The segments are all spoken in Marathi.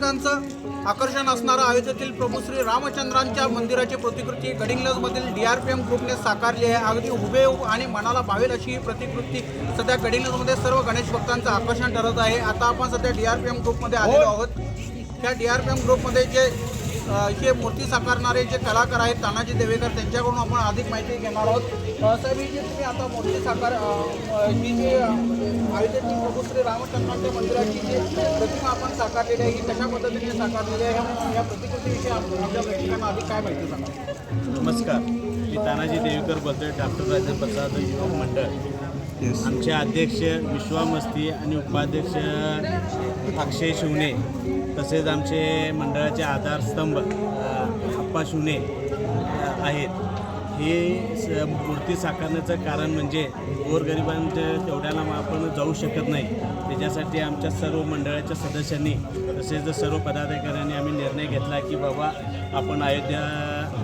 त्यांचा आकर्षण असणारं अयोध्येतील प्रभू श्री रामचंद्रांच्या मंदिराची प्रतिकृती. गडिंग्लजमधील डी आर पी एम ग्रुपने साकारली आहे. अगदी हुबेहूब आणि मनाला भावेल अशी ही प्रतिकृती. सध्या गडिंग्लजमध्ये सर्व गणेश भक्तांचं आकर्षण ठरत आहे. आता आपण सध्या डी आर पी एम ग्रुपमध्ये आलेलो आहोत. त्या डी आर पी एम ग्रुपमध्ये जे हे मूर्ती साकारणारे जे कलाकार आहेत तानाजी देवेकर त्यांच्याकडून आपण अधिक माहिती घेणार आहोत. साहेब ही जी तुम्ही आता मूर्ती साकार ही जी अयोध्येतील प्रभू श्री रामचंद्रांच्या मंदिराची जी प्रतिमा आपण साकारलेली आहे ही कशा पद्धतीने साकारलेली आहे? या- प्रतिकृतीविषयी आपल्या प्रेक्षकांना अधिक काय माहिती सांगा नमस्कार. मी तानाजी देवीकर बोलतोय डॉक्टर राजेंद्र प्रसाद युवक मंडळ. आमचे अध्यक्ष विश्वा मस्ती आणि उपाध्यक्ष अक्षय शिवणे तसेच आमचे मंडळाचे आधारस्तंभ अ, अप्पा आहेत. हे स मूर्ती साकारण्याचं कारण म्हणजे गोरगरिबांच्या तेवढ्याला मग आपण जाऊ शकत नाही. त्याच्यासाठी आमच्या सर्व मंडळाच्या सदस्यांनी तसेच सर्व पदाधिकाऱ्यांनी आम्ही निर्णय घेतला की बाबा आपण अयोध्या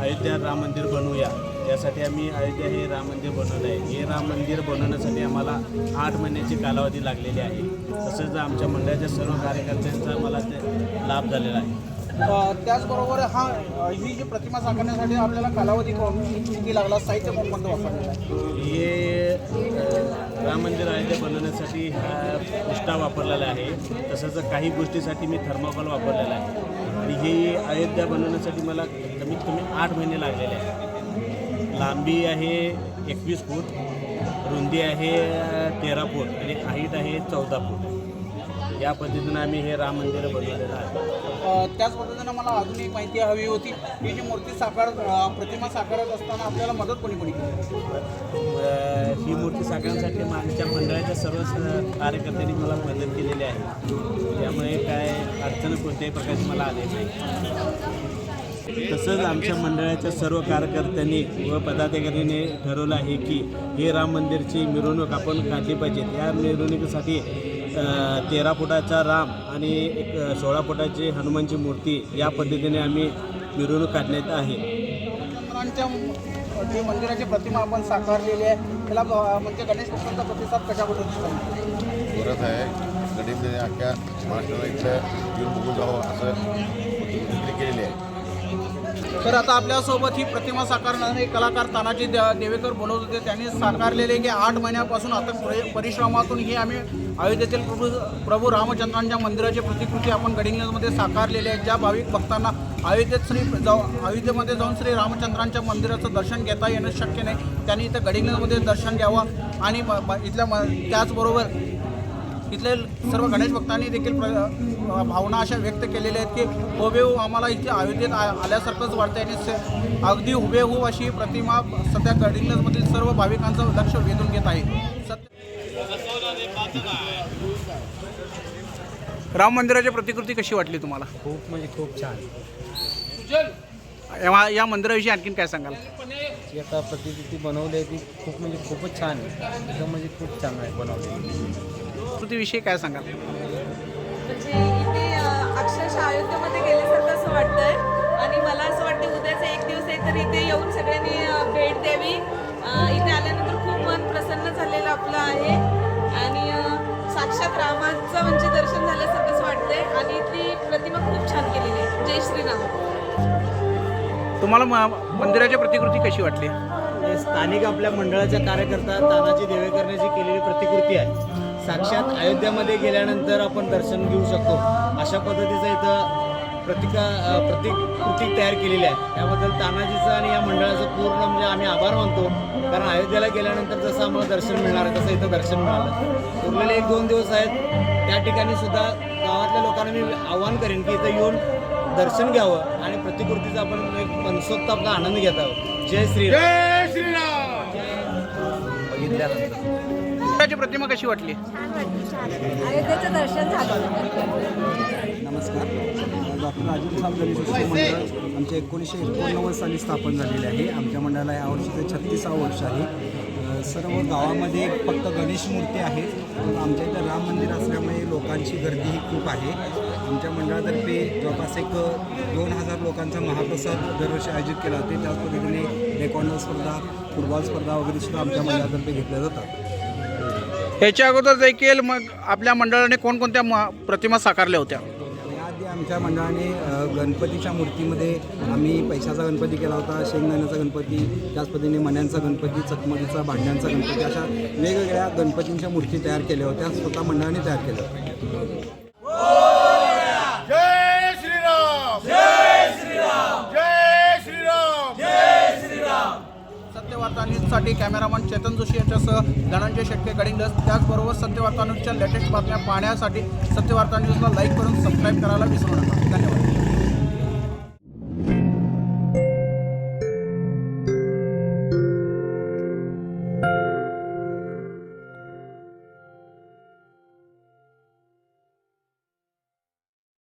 अयोध्या राम मंदिर बनवूया. त्यासाठी आम्ही अयोध्या हे राम मंदिर बनवलं आहे. हे राम मंदिर बनवण्यासाठी आम्हाला आठ महिन्याची कालावधी लागलेली आहे. तसेच आमच्या मंडळाच्या सर्व कार्यकर्त्यांचा मला ते लाभ झालेला आहे. त्याचबरोबर हा ही जी प्रतिमा साकारण्यासाठी आपल्याला कालावधी किती लागला? साहित्य कोणकोणतं वापरलेलं आहे? हे राम मंदिर अयोध्या बनवण्यासाठी हा पुष्टा वापरलेला आहे. तसंच काही गोष्टीसाठी मी थर्माकोल वापरलेला आहे. आणि ही अयोध्या बनवण्यासाठी मला कमीत कमी आठ महिने लागलेले आहे लांबी आहे एकवीस फूट रुंदी आहे तेरा फूट आणि हाईट आहे चौदा फूट. या पद्धतीनं आम्ही हे राम मंदिर बनवलेलं आहे. त्याच पद्धतीनं मला अजून एक माहिती हवी होती. ही जी मूर्ती साकार प्रतिमा साकारत असताना आपल्याला मदत कोणी कोणी केली? ही मूर्ती साकारण्यासाठी आमच्या मंडळाच्या सर्व कार्यकर्त्यांनी मला मदत केलेली आहे. त्यामुळे काय अडचण कोणत्याही प्रकारची मला आली नाही. तसंच आमच्या मंडळाच्या सर्व कार्यकर्त्यांनी व पदाधिकाऱ्यांनी ठरवलं आहे की हे राम मंदिरची मिरवणूक आपण काढली पाहिजे. त्या मिरवणुकीसाठी तेरा फुटाचा राम आणि एक सोळा फुटाची हनुमानची मूर्ती या पद्धतीने आम्ही मिरवणूक काढण्यात आहे. जी मंदिराची प्रतिमा आपण साकारलेली आहे त्याला म्हणजे गणेश भक्तांचा प्रतिसाद कशा पद्धतीचा परत आहे. गणित अख्ख्या महाराष्ट्राला इथं येऊन बघून जावं असं केलेली आहे. तर आता आपल्यासोबत ही प्रतिमा साकारणारे कलाकार तानाजी दे- देवेकर बोलत होते. त्यांनी साकारलेले की आठ महिन्यापासून आता परिश्रमातून ही आम्ही अयोध्येतील प्रभू प्रभू रामचंद्रांच्या मंदिराची प्रतिकृती आपण गडिंगलमध्ये साकारलेली आहे. ज्या भाविक भक्तांना अयोध्येत श्री जाऊ अयोध्येमध्ये जाऊन श्री रामचंद्रांच्या मंदिराचं दर्शन घेता येणं शक्य नाही त्यांनी इथं गडिंगलमध्ये दर्शन घ्यावं आणि म- इथल्या त्याचबरोबर इथले सर्व गणेश भक्तांनी देखील प्र भावना अशा व्यक्त केलेल्या आहेत की हुबेहूब आम्हाला इथे अयोध्येत आ आल्यासारखंच वाटतं आणि से- अगदी हुबेहूब अशी ही प्रतिमा सध्या गडिंग्लजमधील सर्व भाविकांचं लक्ष वेधून घेत आहे. सत्य राम मंदिराची प्रतिकृती कशी वाटली तुम्हाला? खूप म्हणजे खूप छान. या- या मंदिराविषयी आणखीन काय सांगाल? जी आता प्रतिकृती बनवली आहे ती खूप म्हणजे खूपच छान आहे. एकदम म्हणजे खूप छान आहे बनवलेली. प्रतिकृतीविषयी काय सांगाल? म्हणजे अक्षरशः अयोध्येमध्ये गेल्यासारखं असं वाटतंय. आणि मला असं वाटतं उद्याचा एक दिवस आहे तर इथे येऊन सगळ्यांनी भेट द्यावी. इथे आल्यानंतर खूप मन प्रसन्न झालेलं आपलं आहे. आणि साक्षात रामाचं म्हणजे दर्शन झाल्यासारखंच वाटतंय. आणि इथली प्रतिमा खूप छान केलेली आहे. जय श्रीराम. तुम्हाला म- मंदिराची प्रतिकृती कशी वाटली? स्थानिक आपल्या मंडळाच्या कार्यकर्ता तानाजी देवेकरने जी केलेली प्रतिकृती आहे साक्षात अयोध्यामध्ये गेल्यानंतर आपण दर्शन घेऊ शकतो. अशा पद्धतीचं इथं प्रतिका अ, प्रतिकृती तयार केलेली आहे. त्याबद्दल तानाजीचं आणि या मंडळाचं पूर्ण म्हणजे आम्ही आभार मानतो. कारण अयोध्येला गेल्यानंतर जसं आम्हाला दर्शन मिळणार आहे तसं इथं दर्शन मिळालं. उरलेले एक दोन दिवस आहेत. त्या ठिकाणी सुद्धा गावातल्या लोकांना मी आव्हान करेन की इथं येऊन दर्शन घ्यावं आणि प्रतिकृतीचा आपण एक मनसोक्त आपला आनंद घेतावं जय श्रीराम. मंदिराची प्रतिमा कशी वाटली? छान वाटलं छान अयोध्येचं दर्शन झालं. नमस्कार. डॉक्टर राजेंद्र साहेब गणेशोत्सव मंडळ आमच्या एकोणीसशे एकोणनव्वद साली स्थापन झालेले आहे. आमच्या मंडळाला या वर्षीचं छत्तीसावं वर्ष आहे. सर्व गावामध्ये फक्त गणेश मूर्ती आहेत. पण आमच्या इथं राम मंदिर असल्यामुळे लोकांची गर्दी ही खूप आहे. आमच्या मंडळातर्फे जवळपास एक दोन हजार लोकांचा महाप्रसाद दरवर्षी आयोजित केला जाते. त्याच पद्धतीने रेकॉर्डर स्पर्धा फुटबॉल स्पर्धा वगैरे सुद्धा आमच्या मंडळातर्फे घेतल्या जातात. ह्याच्या अगोदर देखील मग आपल्या मंडळाने कोणकोणत्या म- प्रतिमा साकारल्या होत्या? याआधी आमच्या मंडळाने अ, गणपतीच्या मूर्तीमध्ये आम्ही पैशाचा गणपती केला होता शेंगदाण्याचा गणपती त्याच पद्धतीने मण्यांचा गणपती चकमकीचा भांड्यांचा गणपती अशा वेगवेगळ्या गणपतींच्या मूर्ती तयार केल्या होत्या स्वतः मंडळाने तयार केल्या होत्या जय श्रीराम जय श्रीराम जय श्रीराम जय श्रीराम सत्यवार्ता न्यूजसाठी कॅमेरामन चेतन जोशी यांच्यासह धनंजय शेटके गडिंगलज त्याचबरोबर सत्यवार्ता न्यूजच्या लेटेस्ट बातम्या पाहण्यासाठी सत्यवार्ता न्यूजला लाईक करून सबस्क्राईब करायला विसरू नका. धन्यवाद.